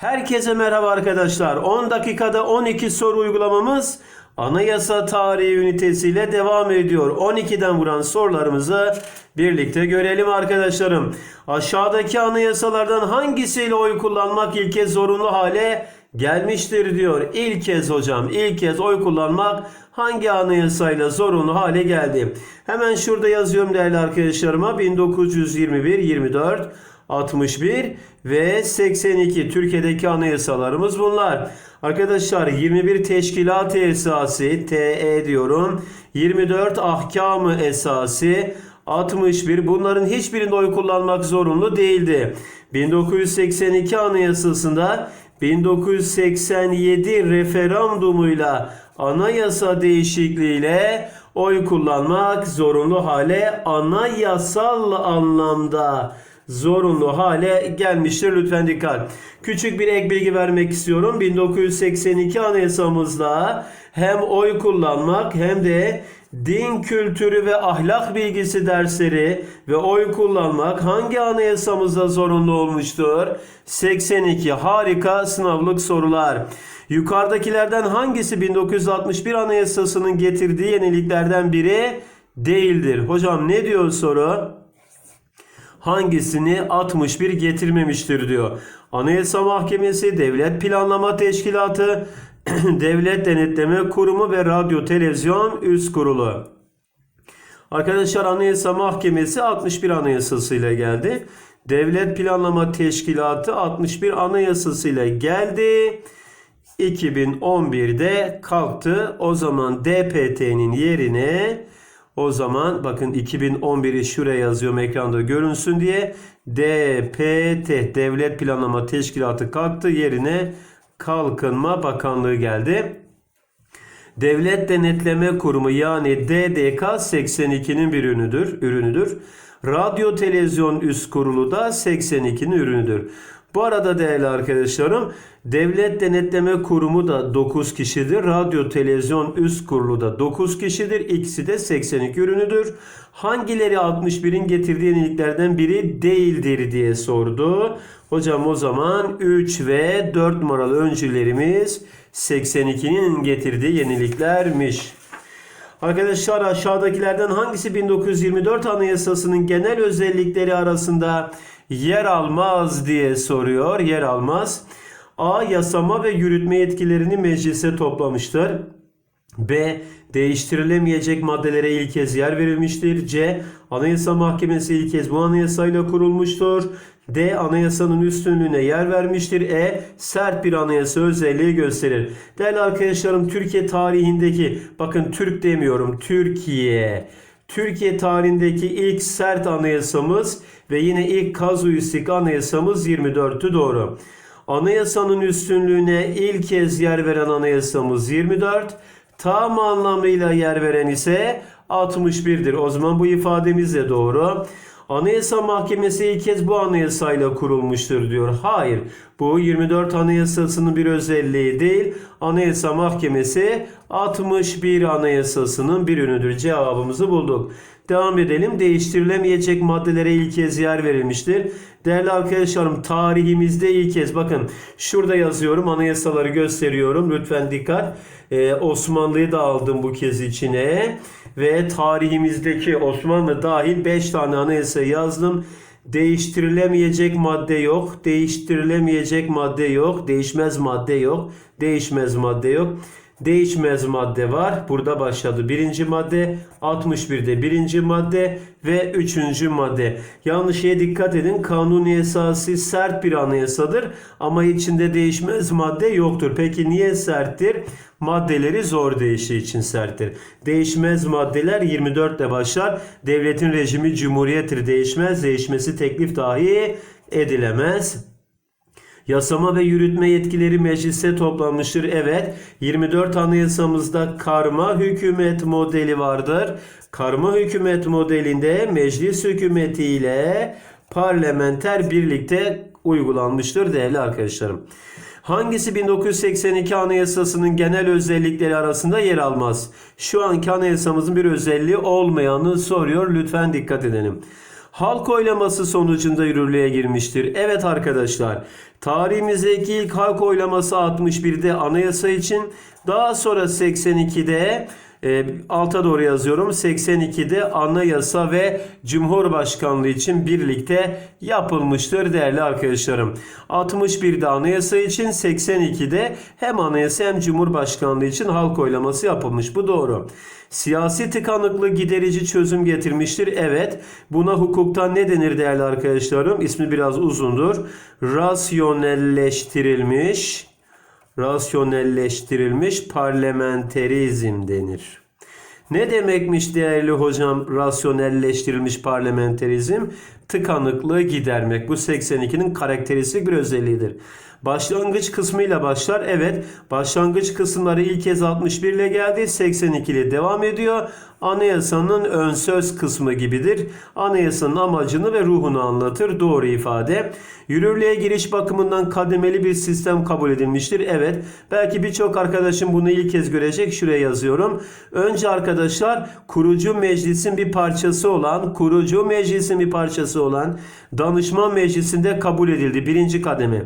Herkese merhaba arkadaşlar. 10 dakikada 12 soru uygulamamız anayasa tarihi ünitesiyle devam ediyor. 12'den vuran sorularımızı birlikte görelim arkadaşlarım. Aşağıdaki anayasalardan hangisiyle oy kullanmak ilk kez zorunlu hale gelmiştir diyor. İlk kez hocam ilk kez oy kullanmak hangi anayasayla zorunlu hale geldi? Hemen şurada yazıyorum değerli arkadaşlarıma 1921 24 61 ve 82 Türkiye'deki anayasalarımız bunlar. Arkadaşlar 21 Teşkilat-ı Esası TE diyorum. 24 Ahkamı Esası 61 bunların hiçbirinde oy kullanmak zorunlu değildi. 1982 Anayasasında 1987 referandumuyla anayasa değişikliğiyle oy kullanmak zorunlu hale anayasal anlamda zorunlu hale gelmiştir. Lütfen dikkat. Küçük bir ek bilgi vermek istiyorum. 1982 anayasamızda hem oy kullanmak hem de din kültürü ve ahlak bilgisi dersleri ve oy kullanmak hangi anayasamızda zorunlu olmuştur? 82 harika sınavlık sorular. Yukarıdakilerden hangisi 1961 anayasasının getirdiği yeniliklerden biri değildir? Hocam ne diyor soru? Hangisini 61 getirmemiştir diyor. Anayasa Mahkemesi, Devlet Planlama Teşkilatı, Devlet Denetleme Kurumu ve Radyo Televizyon Üst Kurulu. Arkadaşlar Anayasa Mahkemesi 61 Anayasasıyla geldi. Devlet Planlama Teşkilatı 61 Anayasasıyla geldi. 2011'de kalktı. O zaman DPT'nin yerine o zaman bakın 2011'i şuraya yazıyorum ekranda görünsün diye. DPT Devlet Planlama Teşkilatı kalktı yerine Kalkınma Bakanlığı geldi. Devlet Denetleme Kurumu yani DDK 82'nin bir ürünüdür. ürünüdür. Radyo Televizyon Üst Kurulu da 82'nin ürünüdür. Bu arada değerli arkadaşlarım Devlet Denetleme Kurumu da 9 kişidir. Radyo Televizyon Üst Kurulu da 9 kişidir. İkisi de 82 ürünüdür. Hangileri 61'in getirdiği yeniliklerden biri değildir diye sordu. Hocam o zaman 3 ve 4 numaralı öncülerimiz 82'nin getirdiği yeniliklermiş. Arkadaşlar aşağıdakilerden hangisi 1924 Anayasası'nın genel özellikleri arasında yer almaz diye soruyor. Yer almaz. A. Yasama ve yürütme yetkilerini meclise toplamıştır. B. Değiştirilemeyecek maddelere ilk kez yer verilmiştir. C. Anayasa Mahkemesi ilk kez bu anayasayla kurulmuştur. D. Anayasanın üstünlüğüne yer vermiştir. E. Sert bir anayasa özelliği gösterir. Değerli arkadaşlarım Türkiye tarihindeki bakın Türk demiyorum Türkiye. Türkiye tarihindeki ilk sert anayasamız ve yine ilk kazuistik anayasamız 24'tü doğru. Anayasanın üstünlüğüne ilk kez yer veren anayasamız 24. Tam anlamıyla yer veren ise 61'dir. O zaman bu ifademiz de doğru. Anayasa Mahkemesi ilk kez bu anayasayla kurulmuştur diyor. Hayır. Bu 24 Anayasası'nın bir özelliği değil. Anayasa Mahkemesi 61 Anayasası'nın bir ürünüdür. Cevabımızı bulduk. Devam edelim. Değiştirilemeyecek maddelere ilk kez yer verilmiştir. Değerli arkadaşlarım tarihimizde ilk kez bakın şurada yazıyorum anayasaları gösteriyorum. Lütfen dikkat. Ee, Osmanlı'yı da aldım bu kez içine. Ve tarihimizdeki Osmanlı dahil 5 tane anayasa yazdım. Değiştirilemeyecek madde yok. Değiştirilemeyecek madde yok. Değişmez madde yok. Değişmez madde yok. Değişmez madde var. Burada başladı. Birinci madde 61'de birinci madde ve üçüncü madde. Şeye dikkat edin. Kanuni esası sert bir anayasadır ama içinde değişmez madde yoktur. Peki niye serttir? Maddeleri zor değiştiği için serttir. Değişmez maddeler 24 ile başlar. Devletin rejimi cumhuriyettir. Değişmez. Değişmesi teklif dahi edilemez. Yasama ve yürütme yetkileri meclise toplanmıştır. Evet 24 anayasamızda karma hükümet modeli vardır. Karma hükümet modelinde meclis hükümeti ile parlamenter birlikte uygulanmıştır değerli arkadaşlarım. Hangisi 1982 Anayasası'nın genel özellikleri arasında yer almaz? Şu anki anayasamızın bir özelliği olmayanı soruyor. Lütfen dikkat edelim. Halk oylaması sonucunda yürürlüğe girmiştir. Evet arkadaşlar tarihimizdeki ilk halk oylaması 61'de anayasa için daha sonra 82'de e, alta doğru yazıyorum. 82'de anayasa ve cumhurbaşkanlığı için birlikte yapılmıştır değerli arkadaşlarım. 61'de anayasa için 82'de hem anayasa hem cumhurbaşkanlığı için halk oylaması yapılmış. Bu doğru. Siyasi tıkanıklığı giderici çözüm getirmiştir. Evet. Buna hukuktan ne denir değerli arkadaşlarım? İsmi biraz uzundur. Rasyonelleştirilmiş rasyonelleştirilmiş parlamenterizm denir. Ne demekmiş değerli hocam rasyonelleştirilmiş parlamenterizm? Tıkanıklığı gidermek. Bu 82'nin karakteristik bir özelliğidir. Başlangıç kısmıyla başlar. Evet başlangıç kısımları ilk kez 61 ile geldi. 82 ile devam ediyor. Anayasanın ön söz kısmı gibidir. Anayasanın amacını ve ruhunu anlatır. Doğru ifade. Yürürlüğe giriş bakımından kademeli bir sistem kabul edilmiştir. Evet. Belki birçok arkadaşım bunu ilk kez görecek. Şuraya yazıyorum. Önce arkadaşlar kurucu meclisin bir parçası olan, kurucu meclisin bir parçası olan danışman meclisinde kabul edildi. Birinci kademe.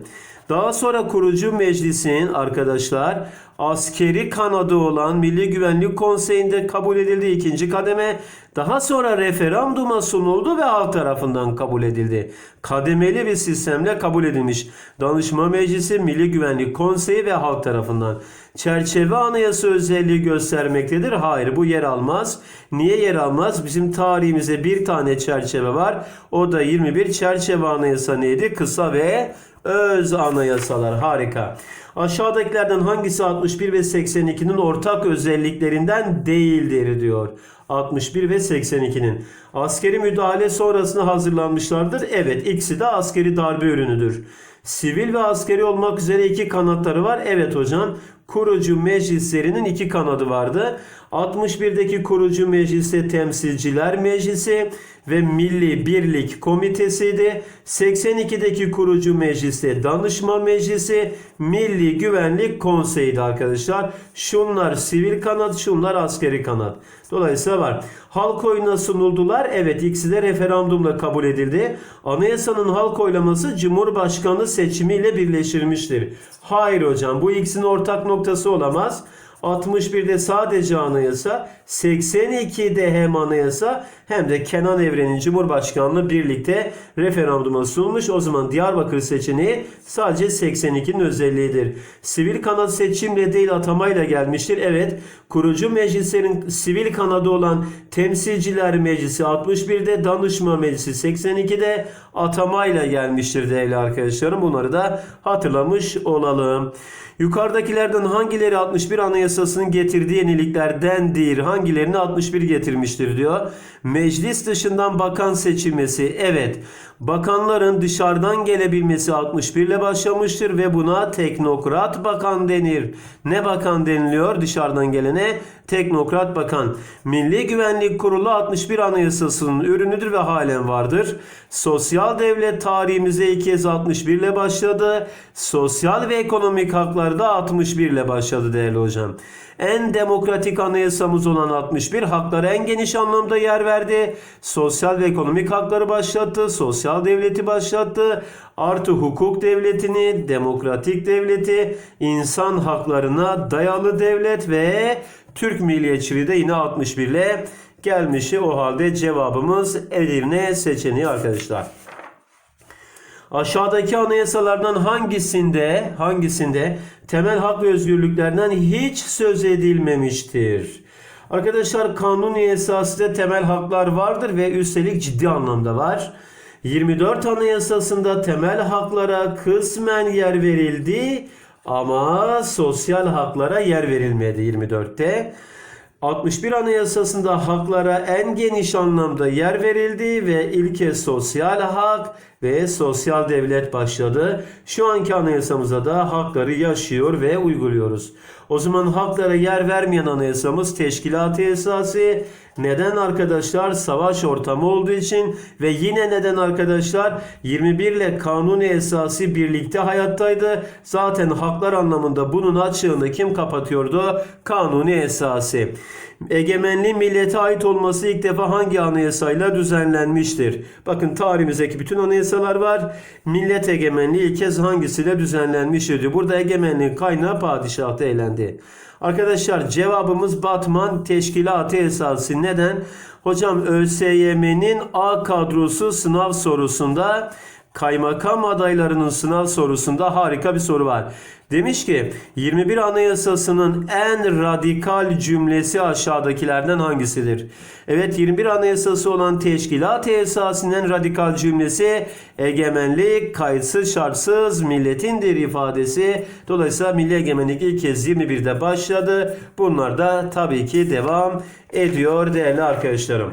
Daha sonra kurucu meclisin arkadaşlar askeri kanadı olan Milli Güvenlik Konseyi'nde kabul edildi ikinci kademe. Daha sonra referanduma sunuldu ve halk tarafından kabul edildi. Kademeli bir sistemle kabul edilmiş. Danışma Meclisi, Milli Güvenlik Konseyi ve halk tarafından. Çerçeve anayasa özelliği göstermektedir. Hayır bu yer almaz. Niye yer almaz? Bizim tarihimizde bir tane çerçeve var. O da 21 çerçeve anayasa neydi? Kısa ve öz anayasalar. Harika. Aşağıdakilerden hangisi 61 ve 82'nin ortak özelliklerinden değildir diyor. 61 ve 82'nin. Askeri müdahale sonrasında hazırlanmışlardır. Evet ikisi de askeri darbe ürünüdür. Sivil ve askeri olmak üzere iki kanatları var. Evet hocam. Kurucu meclislerinin iki kanadı vardı. 61'deki kurucu mecliste temsilciler meclisi ve Milli Birlik Komitesi'ydi. 82'deki kurucu mecliste danışma meclisi, Milli Güvenlik Konseyi'ydi arkadaşlar. Şunlar sivil kanat, şunlar askeri kanat. Dolayısıyla var. Halk oyuna sunuldular. Evet ikisi de referandumla kabul edildi. Anayasanın halk oylaması Cumhurbaşkanı seçimiyle birleştirilmiştir. Hayır hocam bu ikisinin ortak noktası olamaz. 61'de sadece anayasa, 82'de hem anayasa hem de Kenan Evren'in Cumhurbaşkanlığı birlikte referanduma sunulmuş. O zaman Diyarbakır seçeneği sadece 82'nin özelliğidir. Sivil kanat seçimle değil atamayla gelmiştir. Evet kurucu meclislerin sivil kanadı olan Temsilciler Meclisi 61'de Danışma Meclisi 82'de atamayla gelmiştir değerli arkadaşlarım. Bunları da hatırlamış olalım. Yukarıdakilerden hangileri 61 Anayasası'nın getirdiği yeniliklerdendir? Hangilerini 61 getirmiştir diyor. Meclis dışından bakan seçilmesi. Evet. Bakanların dışarıdan gelebilmesi 61 ile başlamıştır ve buna teknokrat bakan denir. Ne bakan deniliyor dışarıdan gelene? Teknokrat bakan. Milli Güvenlik Kurulu 61 Anayasası'nın ürünüdür ve halen vardır. Sosyal devlet tarihimize ilk kez 61 ile başladı. Sosyal ve ekonomik haklar da 61 ile başladı değerli hocam. En demokratik anayasamız olan 61 haklara en geniş anlamda yer verdi. Sosyal ve ekonomik hakları başlattı. Sosyal devleti başlattı. Artı hukuk devletini, demokratik devleti, insan haklarına dayalı devlet ve Türk milliyetçiliği de yine 61 ile gelmişi. O halde cevabımız Edirne seçeneği arkadaşlar. Aşağıdaki anayasalardan hangisinde hangisinde temel hak ve özgürlüklerden hiç söz edilmemiştir? Arkadaşlar kanuni esasında temel haklar vardır ve üstelik ciddi anlamda var. 24 Anayasası'nda temel haklara kısmen yer verildi ama sosyal haklara yer verilmedi 24'te. 61 Anayasası'nda haklara en geniş anlamda yer verildi ve ilke sosyal hak ve sosyal devlet başladı. Şu anki anayasamıza da hakları yaşıyor ve uyguluyoruz. O zaman haklara yer vermeyen anayasamız teşkilat esası. Neden arkadaşlar? Savaş ortamı olduğu için ve yine neden arkadaşlar? 21 ile kanuni esası birlikte hayattaydı. Zaten haklar anlamında bunun açığını kim kapatıyordu? Kanuni esası. Egemenliğin millete ait olması ilk defa hangi anayasayla düzenlenmiştir? Bakın tarihimizdeki bütün anayasalar var. Millet egemenliği ilk kez hangisiyle düzenlenmiştir diyor. Burada egemenliğin kaynağı padişahtı eğlendi. Arkadaşlar cevabımız Batman Teşkilatı esası. Neden? Hocam ÖSYM'nin A kadrosu sınav sorusunda kaymakam adaylarının sınav sorusunda harika bir soru var. Demiş ki 21 Anayasası'nın en radikal cümlesi aşağıdakilerden hangisidir? Evet 21 Anayasası olan teşkilat esasının radikal cümlesi egemenlik kayıtsız şartsız milletindir ifadesi. Dolayısıyla milli egemenlik ilk kez 21'de başladı. Bunlar da tabii ki devam ediyor değerli arkadaşlarım.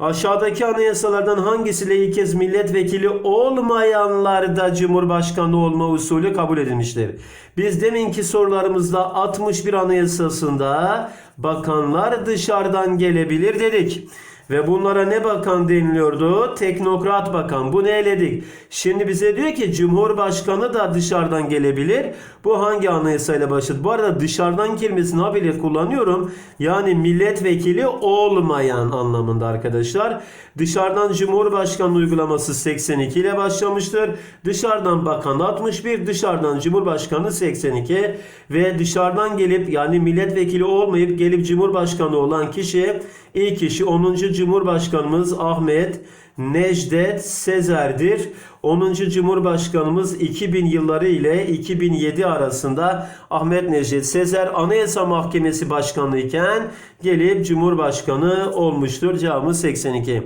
Aşağıdaki anayasalardan hangisiyle ilk kez milletvekili olmayanlar da Cumhurbaşkanı olma usulü kabul edilmiştir? Biz deminki sorularımızda 61 anayasasında bakanlar dışarıdan gelebilir dedik. Ve bunlara ne bakan deniliyordu? Teknokrat bakan. Bunu eledik. Şimdi bize diyor ki Cumhurbaşkanı da dışarıdan gelebilir. Bu hangi anayasayla başladı? Bu arada dışarıdan kelimesini habire kullanıyorum. Yani milletvekili olmayan anlamında arkadaşlar. Dışarıdan Cumhurbaşkanı uygulaması 82 ile başlamıştır. Dışarıdan bakan 61, dışarıdan Cumhurbaşkanı 82 ve dışarıdan gelip yani milletvekili olmayıp gelip Cumhurbaşkanı olan kişi ilk kişi 10. Cumhurbaşkanımız Ahmet Necdet Sezer'dir. 10. Cumhurbaşkanımız 2000 yılları ile 2007 arasında Ahmet Necdet Sezer Anayasa Mahkemesi Başkanı iken gelip Cumhurbaşkanı olmuştur. Cevabımız 82.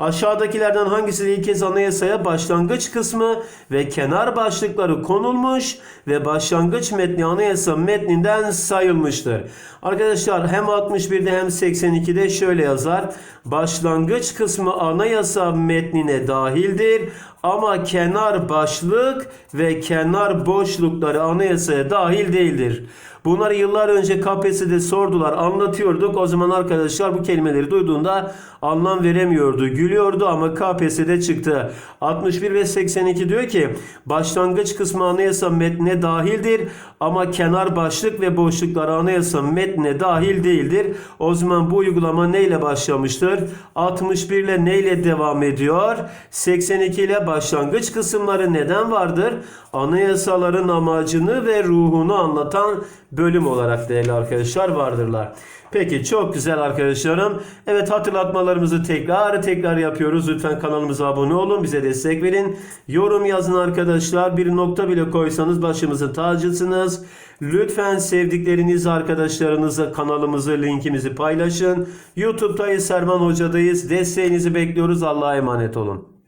Aşağıdakilerden hangisi ilk kez anayasaya başlangıç kısmı ve kenar başlıkları konulmuş ve başlangıç metni anayasa metninden sayılmıştır. Arkadaşlar hem 61'de hem 82'de şöyle yazar. Başlangıç kısmı anayasa metnine dahildir ama kenar başlık ve kenar boşlukları anayasaya dahil değildir. Bunları yıllar önce KPSS'de sordular, anlatıyorduk. O zaman arkadaşlar bu kelimeleri duyduğunda anlam veremiyordu, gülüyordu ama KPSS'de çıktı. 61 ve 82 diyor ki başlangıç kısmı anayasa metnine dahildir ama kenar başlık ve boşluklar anayasa metnine dahil değildir. O zaman bu uygulama neyle başlamıştır? 61 ile neyle devam ediyor? 82 ile başlangıç kısımları neden vardır? Anayasaların amacını ve ruhunu anlatan bölüm olarak değerli arkadaşlar vardırlar. Peki çok güzel arkadaşlarım. Evet hatırlatmalarımızı tekrar tekrar yapıyoruz. Lütfen kanalımıza abone olun. Bize destek verin. Yorum yazın arkadaşlar. Bir nokta bile koysanız başımızın tacısınız. Lütfen sevdikleriniz arkadaşlarınızla kanalımızı linkimizi paylaşın. YouTube'dayız Serman Hoca'dayız. Desteğinizi bekliyoruz. Allah'a emanet olun.